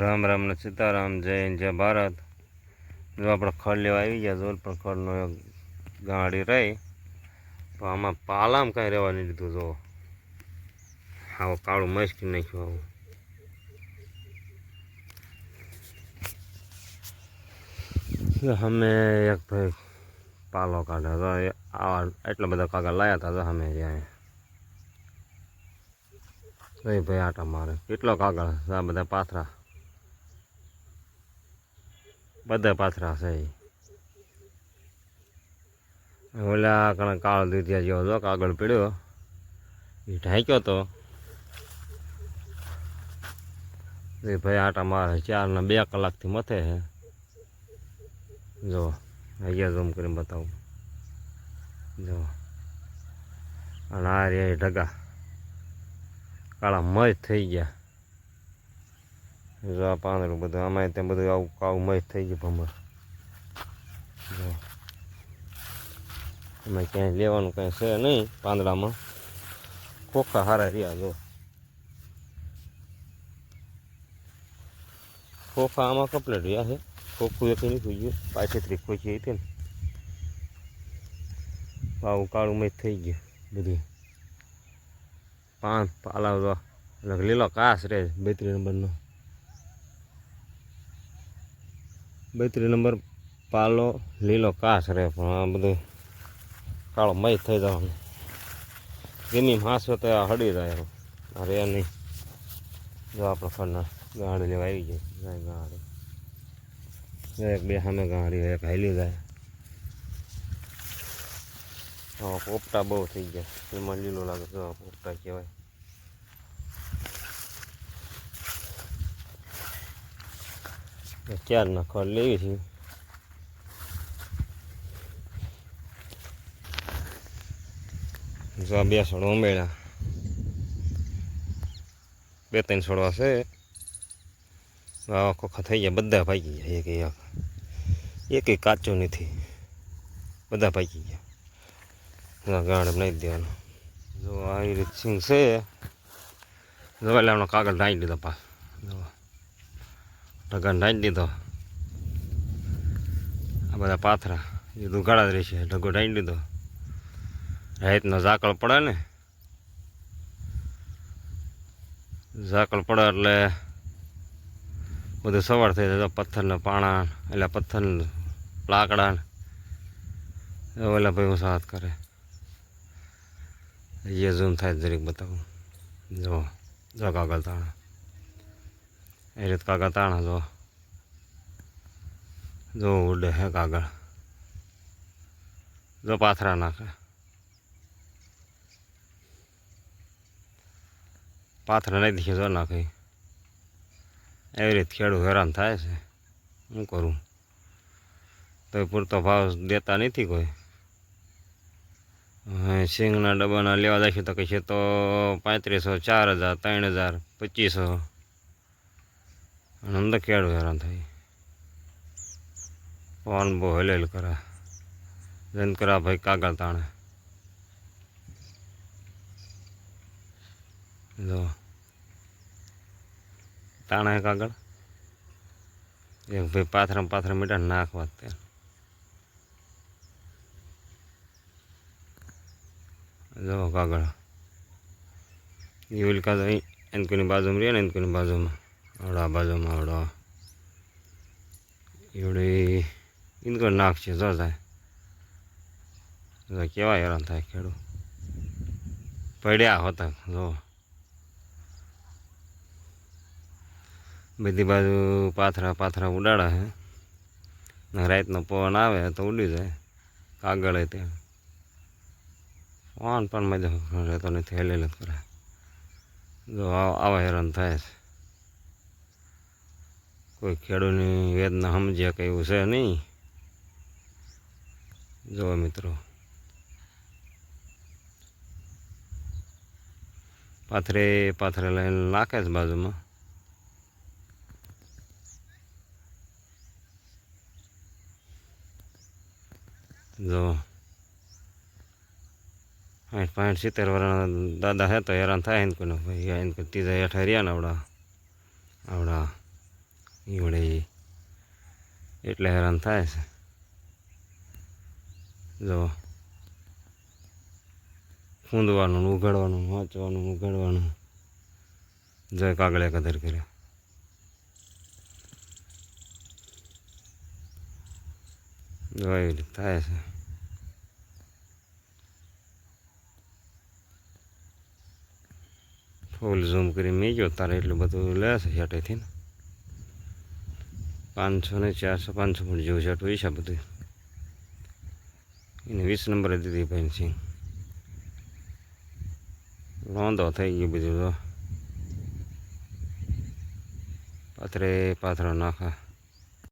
રામ રામ ને સીતારામ, જય જય ભારત. જો આપણે ખડ લેવા આવી ગયા જોલ પણ ખડનો એક ગાડી રહી, તો આમાં પાલામ કાંઈ રહેવા નહીં દીધું, જો. આવો કાળું મસ્કી નાખ્યું આવું. અમે એક ભાઈ પાલો કાઢ્યો હતો આવા એટલા બધા કાગળ લાયા હતા અમે ત્યાં એ ભાઈ આટા મારે. કેટલો કાગળ આ બધા પાથરા. બધા પાથરા છે. ઓલા કણ કાળો દુધિયા જેવો હતો, કાગળ પીડ્યો. એ ઢાંક્યો તો. એ ભાઈ આટા મારે ચાર ને બે કલાકથી મથે છે જો અહીંયા ઝૂમ કરીને બતાવું. જો. અને આ રહ્યા ઢગા. કાળા મજ થઈ ગયા. જો આ પાંદડું બધું. આમાં ત્યાં બધું આવું કાળું મજ થઈ ગયું ભમર. જો. એમાં ક્યાંય લેવાનું કાંઈ છે નહીં પાંદડામાં. ખોખા હારા રહ્યા, જો. ખોખા આમાં કપલેટ રહ્યા છે. ખોખું એક થઈ ગયું. પાછળથી ખોખી હતી ને. આવું કાળું મજ થઈ ગયું બધું. તો એટલે લીલો કાસ રે બે ત્રણ નંબરનો. બેત્રીસ નંબર પાલો, લીલો કાસ રહે પણ આ બધું કાળો મય થઈ જવાનું ગમી હાંસો તો આ હડી જાય આ રે નહીં. જો આપણે ફરના ગાડી લેવા આવી જાય ગાડી. એક બે સામે ગાડી એક હાલી જાય. પોપટા બહુ થઈ ગયા. એમાં લીલો લાગે પોપટા કહેવાય. ચાર ના ખડ લેવી છે. જો બે છોડવા ઉમેર્યા. બે ત્રણ છોડવા છે આવા ખોખા થઈ ગયા, બધા ભાગી ગયા. એક એક. એક કાચો નથી. બધા ભાગી ગયા. ગાડ નાખી દેવાનું. જો આવી રીત સિંગ છે. જો એટલે હમણાં કાગળ નાખી દીધો પા જો. ઢગા ઢાંકી દીધો. આ બધા પાથરા, એ દુગાડા જ રહેશે, ઢગો ઢાંકી દીધો. રાતનો ઝાકળ પડે ને? ઝાકળ પડે એટલે બધું સવાર થઈ જાય પથ્થરના પાણા, એટલે પથ્થર, લાકડા ઓલા ભાઈ હું સાથ કરે. એ ઝૂમ થાય જરીક બતાવું. જો જો કાગળ તાણા. એ રીત કાગળ તાણા જો. જો ઉડે હે કાગળ. જો પાથરા નાખે. પાથરા નહીં દીખે જો નાખે. એવી રીત ખેડૂત હેરાન થાય છે. શું કરું? તો પૂરતો ભાવ દેતા નથી કોઈ. સિંગના ડબ્બાના લેવા જશે તો કહીએ તો પાંત્રીસો, ચાર હજાર, ત્રણ હજાર, પચીસો. અને અંદર હેરાન થઈ પવન બહુ હલેલ કરે જન કરા ભાઈ કાગળ તાણે જો તાણા કાગળ એક ભાઈ પાથરા પાથરા મીઠા નાખવા ત્યાં જો કાગળ એ ઉલકા તો એનકોની બાજુમાં રહે ને એનકોની બાજુમાં આવડા બાજુમાં આવડા. એવડે ઇનકો નાખશે જો થાય. કેવા હેરાન થાય ખેડૂત. પડ્યા હોતા, જો. બધી બાજુ પાથરા પાથરા ઉડાડા હે. ને રાતનો પવન આવે તો ઉડી જાય. કાગળ ત્યાં પવન પણ મજા રહેતો નથી, હેલેલ કરે. જો આવા હેરાન થાય છે. કોઈ ખેડૂતની વેદના સમજ્યા કે એવું છે નહીં? જો મિત્રો. પાથરે પાથરે લઈને નાખે છે બાજુમાં. જો સાઠ પાંઠ સિત્તેર વર્ષના દાદા હે તો હેરાન થાય એને કોઈને. ભાઈ કોઈ ત્રીજા હેઠા રહ્યા ને આવડા. આવડા. ઈવડે એટલે હેરાન થાય છે. જો ફૂંદવાનું ઉઘાડવાનું, વાંચવાનું, ઉઘાડવાનું જય કાગળે કદર કર્યા. જો એવી થાય છે. ફૂલ ઝૂમ કરી મેં ગયો, તારે એટલું બધું લે છે હેટેથી ને? પાંચસો ને ચારસો, પાંચસો ફૂટ જેવું છે હોય છે આ બધું. એને વીસ નંબરે દીધી સિંહ. લોંધો થઈ ગયો બધું તો. પાથરે પાથરો નાખા.